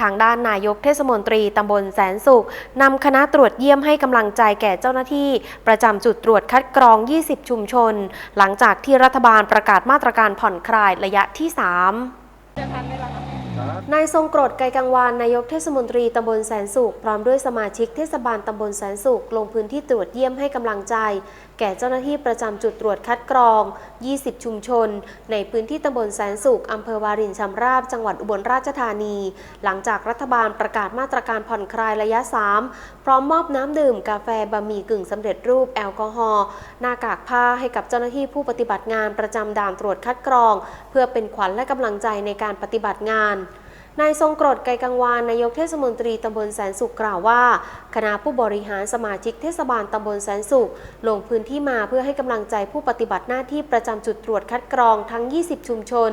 ทางด้านนายกเทศมนตรีตำบลแสนสุขนำคณะตรวจเยี่ยมให้กำลังใจแก่เจ้าหน้าที่ ประจำจุดตรวจคัดกรอง 20 ชุมชน หลังจากที่รัฐบาลประกาศมาตรการผ่อนคลายระยะที่ 3 นายทรงกรดไกรกังวานนายกเทศมนตรีตำบลแสนสุข พร้อมด้วยสมาชิกเทศบาลตำบลแสนสุข ลงพื้นที่ตรวจเยี่ยมให้กำลังใจ แก่เจ้าหน้าที่ประจำจุดตรวจคัดกรอง 20 ชุมชน ในพื้นที่ตำบลแสนสุขอำเภอวารินชำราบ จังหวัดอุบลราชธานี หลังจากรัฐบาลประกาศมาตรการผ่อนคลายระยะ 3 พร้อมมอบน้ำดื่ม กาแฟบะหมี่กึ่งสำเร็จรูปแอลกอฮอล์หน้ากากผ้าให้กับเจ้าหน้าที่ผู้ปฏิบัติงานประจำด่านตรวจคัดกรอง เพื่อเป็นขวัญและกำลังใจในการปฏิบัติงาน นายทรงกรดไกรกังวานนายกเทศมนตรีตำบลแสนสุขกล่าวว่า คณะผู้บริหารสมาชิกเทศบาลตำบลแสนสุข ลงพื้นที่มาเพื่อให้กำลังใจผู้ปฏิบัติหน้าที่ประจำจุดตรวจคัดกรองทั้ง 20 ชุมชน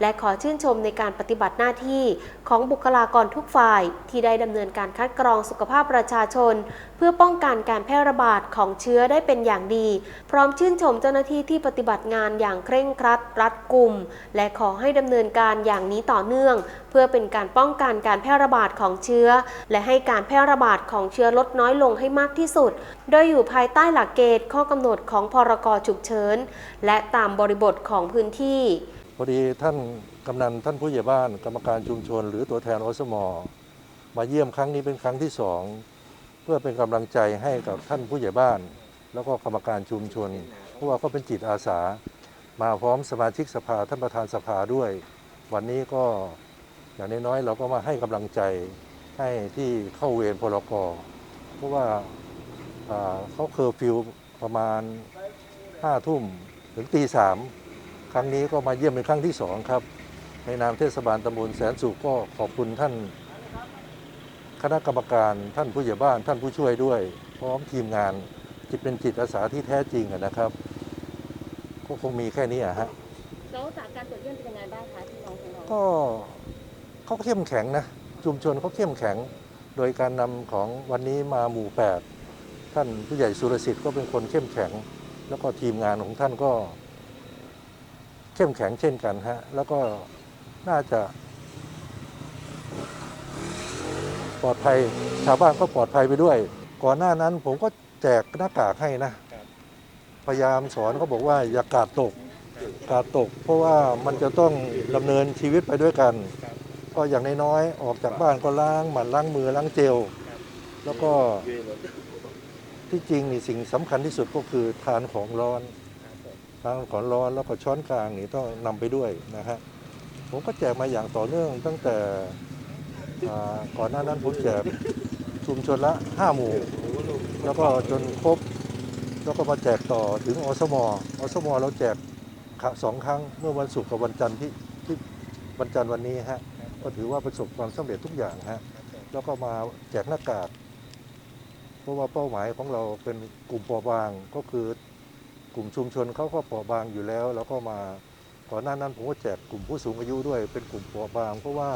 และขอชื่นชมในการปฏิบัติหน้าที่ของบุคลากรทุกฝ่าย ที่ได้ดำเนินการคัดกรองสุขภาพประชาชน เพื่อป้องกันการแพร่ระบาดของเชื้อได้เป็นอย่างดี พร้อมชื่นชมเจ้าหน้าที่ที่ปฏิบัติงานอย่างเคร่งครัดรัดกุม และขอให้ดำเนินการอย่างนี้ต่อเนื่อง เพื่อเป็นการป้องกันการแพร่ระบาดของเชื้อ และให้การแพร่ระบาดของเชื้อลดน้อยลงให้มากที่สุด โดยอยู่ภายใต้หลักเกณฑ์ข้อกำหนดของพรกฉุกเฉินและตามบริบทของพื้นที่พอดีท่านกำนันท่านผู้ใหญ่บ้านกรรมการชุมชน หรือตัวแทนอสมมาเยี่ยมครั้งนี้เป็นครั้งที่สองเพื่อเป็นกำลังใจให้กับท่านผู้ใหญ่บ้าน แล้วก็กรรมการชุมชนเพราะว่าเขาเป็นจิตอาสา มาพร้อมสมาชิกสภาท่านประธานสภาด้วย วันนี้ก็ อย่างน้อยๆเราก็มาให้กำลังใจให้ที่เข้าเวรพลกเพราะว่าอ่าเขาเคอร์ฟิวประมาณห้าทุ่มถึงตีสามครั้งนี้ก็มาเยี่ยมเป็นครั้งที่สองครับในนามเทศบาลตำบลแสนสุขก็ขอบคุณท่าน คณะกรรมการท่านผู้ใหญ่บ้านท่านผู้ช่วยด้วย พร้อมทีมงานจิตเป็นจิตอาสาที่แท้จริงอะนะครับ ก็คงมีแค่นี้อะฮะแล้วจากการตรวจเยี่ยมเป็นยังไงบ้างคะที่น้องของเราก็ เขาเข้มแข็งนะชุมชนเขาเข้มแข็ง โดยการนำของวันนี้มาหมู่แปดท่านผู้ใหญ่สุรสิทธิ์ก็เป็นคนเข้มแข็ง แล้วก็ทีมงานของท่านก็เข้มแข็งเช่นกันฮะแล้วก็น่าจะปลอดภัยชาวบ้านก็ปลอดภัยไปด้วย ก่อนหน้านั้นผมก็แจกหน้ากากให้นะ พยายามสอนเขาบอกว่าอย่ากาดตก กาดตก เพราะว่ามันจะต้องดำเนินชีวิตไปด้วยกัน ก็อย่างน้อยๆออกจากบ้านก็ล้างหมั่นล้างมือล้างเจล แล้วก็ที่จริงนี่สิ่งสำคัญที่สุดก็คือทานของร้อนทานของร้อนแล้วก็ช้อนกลางนี่ต้องนำไปด้วยนะฮะผมก็แจกมาอย่างต่อเนื่องตั้งแต่ก่อนหน้านั้นผมแจกชุมชนละห้าหมู่แล้วก็จนครบแล้วก็มาแจกต่อถึงอสมอสมเราแจกสองครั้งเมื่อวันศุกร์กับวันจันทร์ที่ที่วันจันทร์วันนี้ฮะ ก็ถือว่าประสบความสำเร็จทุกอย่างฮะแล้วก็มาแจกหน้ากากเพราะว่าเป้าหมายของเราเป็นกลุ่มเปราะบางก็คือกลุ่มชุมชนเขาก็เปราะบางอยู่แล้ว แล้วก็มาก่อนหน้านั้นผมก็แจกกลุ่มผู้สูงอายุด้วย เป็นกลุ่มเปราะบาง เพราะว่า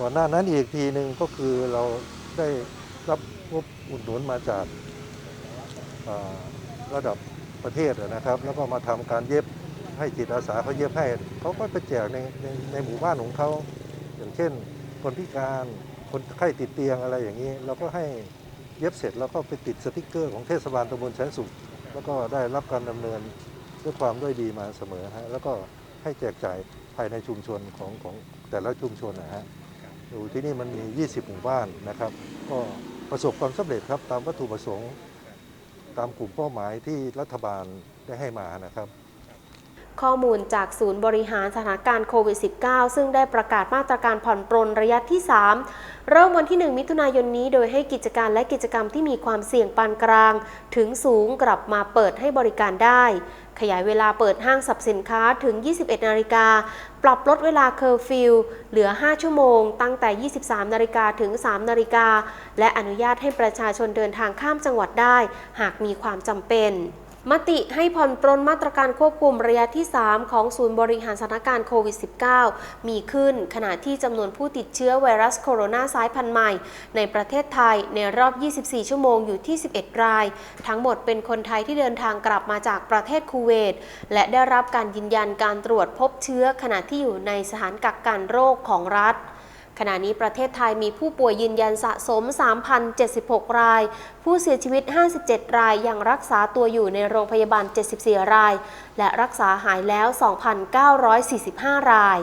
ก่อนหน้านั้นอีกทีหนึ่งก็คือเราได้รับงบอุดหนุนมาจากระดับประเทศนะครับ แล้วก็มาทำการเย็บ ให้จิตอาสาเขาเย็บให้เขาก็ไปแจกในในในหมู่บ้านของเขาอย่างเช่น คนพิการคนไข้ติดเตียงอะไรอย่างนี้ เราก็ให้เย็บเสร็จแล้วก็ไปติดสติกเกอร์ของเทศบาลตำบลแสนสุข แล้วก็ได้รับการดำเนินด้วยความด้วยดีมาเสมอฮะแล้วก็ให้แจกจ่ายภายในชุมชนของของแต่ละชุมชนนะฮะอยู่ที่นี่มันมี 20 หมู่บ้านนะครับ ก็ประสบความสำเร็จครับตามวัตถุประสงค์ ตามกลุ่มเป้าหมายที่รัฐบาลได้ให้มานะครับ ข้อมูลจากศูนย์บริหารสถานการณ์โควิด -19 ซึ่งได้ประกาศมาตรการผ่อนปรนระยะที่ 3 เริ่มวันที่ 1 มิถุนายนนี้ โดยให้กิจการและกิจกรรมที่มีความเสี่ยงปานกลาง ถึงสูงกลับมาเปิดให้บริการได้ ขยายเวลาเปิดห้างสรรพสินค้าถึง 21 นาฬิกา ปรับลดเวลาเคอร์ฟิวเหลือ 5 ชั่วโมง ตั้งแต่ 23 นาฬิกาถึง 3 นาฬิกา และอนุญาตให้ประชาชนเดินทางข้ามจังหวัดได้ หากมีความจำเป็น มติให้ผ่อนปรนมาตรการควบคุมระยะที่ 3 ของศูนย์บริหารสถานการณ์โควิด -19 มีขึ้นขณะที่จำนวนผู้ติดเชื้อไวรัสโคโรนาสายพันธุ์ใหม่ ในประเทศไทยในรอบ 24 ชั่วโมงอยู่ที่ 11 ราย ทั้งหมดเป็นคนไทยที่เดินทางกลับมาจากประเทศคูเวต และได้รับการยืนยันการตรวจพบเชื้อขณะที่อยู่ในสถานกักกันโรคของรัฐ ขณะนี้ประเทศไทยมีผู้ป่วยยืนยันสะสม 3,076 ราย ผู้เสียชีวิต 57 ราย ยังรักษาตัวอยู่ในโรงพยาบาล 74 ราย และรักษาหายแล้ว 2,945 ราย